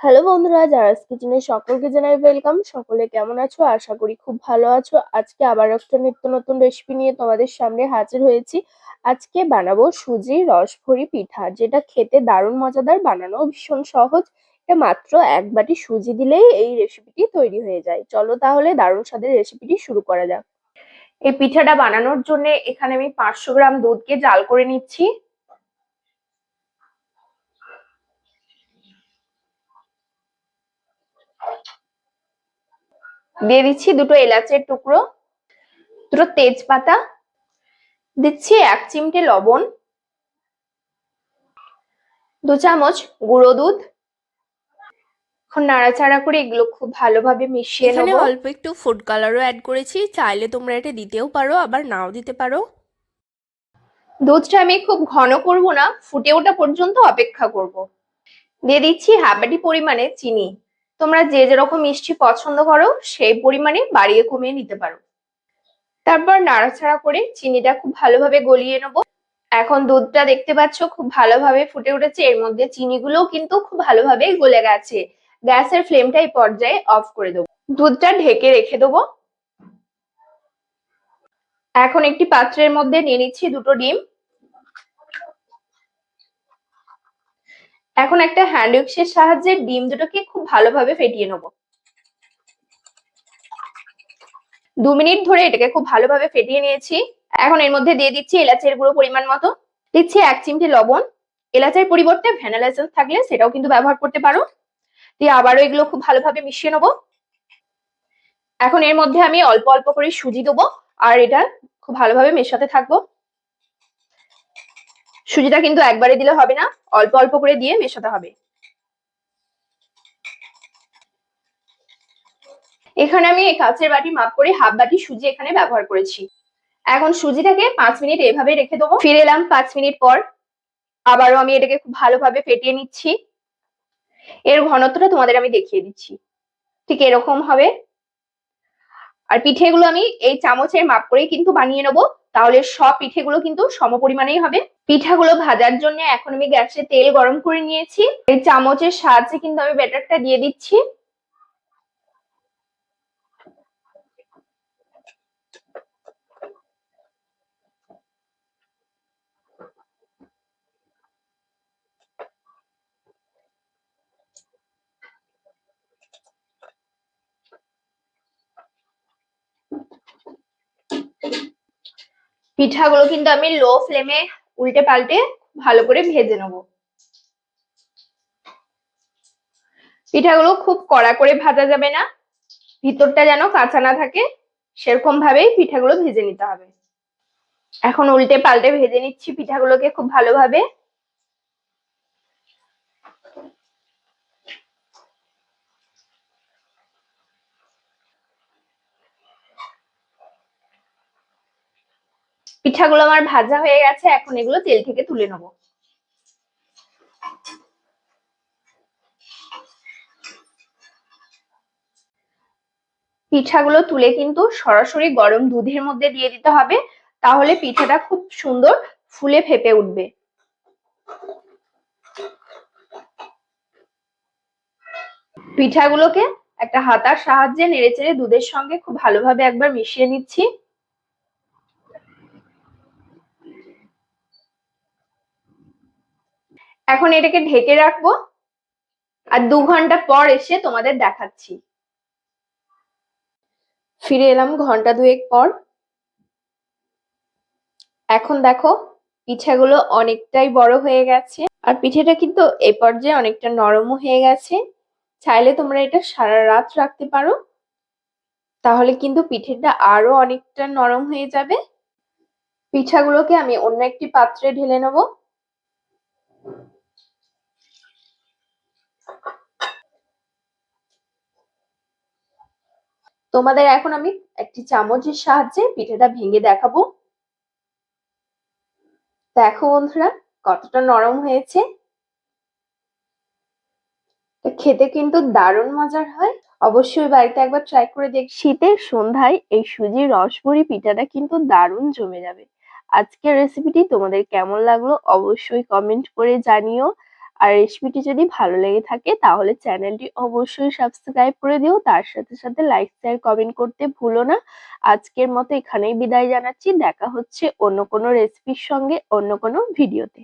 Hello বন্ধুরা জারাস কিচেনে সকলকে জানাই ওয়েলকাম সকলে কেমন আছো? আশা করি খুব ভালো আছো। আজকে আবার একটা নিত্য নতুন রেসিপি নিয়ে তোমাদের সামনে হাজির হয়েছি। আজকে বানাবো সুজির রসভরি পিঠা, যেটা খেতে দারুণ মজাদার বানানো ভীষণ সহজ। এটা মাত্র এক বাটি সুজি দিলেই এই রেসিপিটি তৈরি হয়ে যায়। চলো তাহলে দারুণ স্বাদের রেসিপিটি শুরু করা যাক। এই পিঠাটা বানানোর জন্য এখানে আমি পাঁচশো গ্রাম দুধকে জাল করে নিচ্ছি। দিয়ে দিচ্ছি দুটো এলাচের টুকরো দুটো তেজপাতা দিচ্ছি এক চিমটে লবণ দু চামচ গুঁড়ো দুধ। এখন নাড়াচাড়া করে এগুলো খুব ভালোভাবে মিশিয়ে নেব। অল্প একটু ফুড কালারও অ্যাড করেছি চাইলে তোমরা এটা দিতেও পারো আবার নাও দিতে পারো। দুধটা আমি খুব ঘন করব না ফুটে ওঠা পর্যন্ত অপেক্ষা করব। দিয়ে দিচ্ছি হাফ বাটি পরিমাণে চিনি। তোমরা যে যেরকম মিষ্টি পছন্দ করো, সেই পরিমাণে বাড়িয়ে কমিয়ে নিতে পারো। তারপর নাড়াচাড়া করে চিনিটা খুব ভালোভাবে গলিয়ে নেব। এখন দুধটা দেখতে পাচ্ছ, খুব ভালোভাবে ফুটে উঠেছে। এর মধ্যে চিনিগুলোও কিন্তু খুব ভালোভাবে গলে গেছে। গ্যাসের ফ্লেমটা এই পর্যায়ে অফ করে দেবো। দুধটা ঢেকে রেখে দেবো। এখন একটি পাত্রের মধ্যে নিয়ে নিচ্ছি দুটো ডিম। এখন একটা হ্যান্ড উইক্সের সাহায্যে ডিম দুটোকে খুব ভালোভাবে ফেটিয়ে নেব। দু মিনিট ধরে এটাকে খুব ভালোভাবে ফেটিয়ে নিয়েছি। এখন এর মধ্যে দিয়ে দিচ্ছি এলাচের গুঁড়ো পরিমাণ মতো। দিচ্ছি এক চিমটি লবণ। এলাচের পরিবর্তে ভ্যানিলা এসেন্স থাকলে সেটাও কিন্তু ব্যবহার করতে পারো। দিয়ে আবারও এগুলো খুব ভালোভাবে মিশিয়ে নেব। এখন এর মধ্যে আমি অল্প অল্প করে সুজি দেবো। আর এটা খুব ভালোভাবে মেশাতে থাকব। সুজিটা কিন্তু একবারে দিলে হবে না, অল্প অল্প করে দিয়ে মেশাতে হবে। এখানে আমি কাঁচের বাটি মাপ করে হাফ বাটি সুজি এখানে ব্যবহার করেছি। এখন সুজিটাকে পাঁচ মিনিট এভাবে রেখে দেবো। ফিরে এলাম পাঁচ মিনিট পর। আবারও আমি এটাকে খুব ভালোভাবে ফেটিয়ে নিচ্ছি। এর ঘনত্বটা তোমাদের আমি দেখিয়ে দিচ্ছি। ঠিক এরকম হবে। আর পিঠেগুলো আমি এই চামচের মাপ করেই কিন্তু বানিয়ে নেব। তাহলে সব পিঠেগুলো কিন্তু সম পরিমাণেই হবে। পিঠাগুলো ভাজার জন্য এখন আমি গ্যাসে তেল গরম করে নিয়েছি। এই চামচের সাহায্যে কিন্তু আমি ব্যাটারটা দিয়ে দিচ্ছি। পিঠাগুলো কিন্তু আমি লো ফ্লেমে উল্টে পাল্টে ভালো করে ভেজে নেব। পিঠাগুলো খুব কড়া করে ভাজা যাবে না। ভিতরটা যেন কাঁচা না থাকে, সেরকম ভাবেই পিঠাগুলো ভেজে নিতে হবে। এখন উল্টে পাল্টে ভেজে নিচ্ছি পিঠাগুলোকে খুব ভালোভাবে। পিঠাগুলো আমার ভাজা হয়ে গেছে, এখন এগুলো তেল থেকে তুলে নেব। পিঠাগুলো তুলে কিন্তু সরাসরি গরম দুধের মধ্যে দিয়ে দিতে হবে, তাহলে পিঠাটা খুব সুন্দর ফুলে ফেপে উঠবে। পিঠাগুলোকে একটা হাতার সাহায্যে নেড়েচেড়ে দুধের সঙ্গে খুব ভালোভাবে একবার মিশিয়ে নিচ্ছি। এখন এটাকে ঢেকে রাখব। আর দু ঘণ্টা পর এসে তোমাদের দেখাচ্ছি। ফিরে এলাম ঘণ্টা দুয়েক পর। এখন দেখো, পিঠাগুলো অনেকটাই বড় হয়ে গেছে। আর পিঠেটা কিন্তু এ পর্যায়ে অনেকটা নরমও হয়ে গেছে। চাইলে তোমরা এটা সারা রাত রাখতে পারো। তাহলে কিন্তু পিঠেটা আরও অনেকটা নরম হয়ে যাবে। পিঠাগুলোকে আমি অন্য একটি পাত্রে ঢেলে নেব। তোমাদের এখন আমি একটি চামচের সাহায্যে পিঠেটা ভেঙে দেখাবো। দেখো বন্ধুরা, কতটা নরম হয়েছে। খেতে কিন্তু দারুণ মজার হয়। অবশ্যই বাড়িতে একবার ট্রাই করে দেখ শীতের সন্ধ্যায় এই সুজির রসবড়ি পিঠাটা কিন্তু দারুণ জমে যাবে। আজকের রেসিপিটি তোমাদের কেমন লাগল অবশ্যই কমেন্ট করে জানিও। আর রেসিপিটি যদি ভালো লেগে থাকে তাহলে চ্যানেলটি অবশ্যই সাবস্ক্রাইব করে দিও। তার সাথে সাথে লাইক শেয়ার কমেন্ট করতে ভুলো না। আজকের মতো এখানেই বিদায় জানাচ্ছি। দেখা হচ্ছে অন্য কোনো রেসিপির সঙ্গে অন্য কোনো ভিডিওতে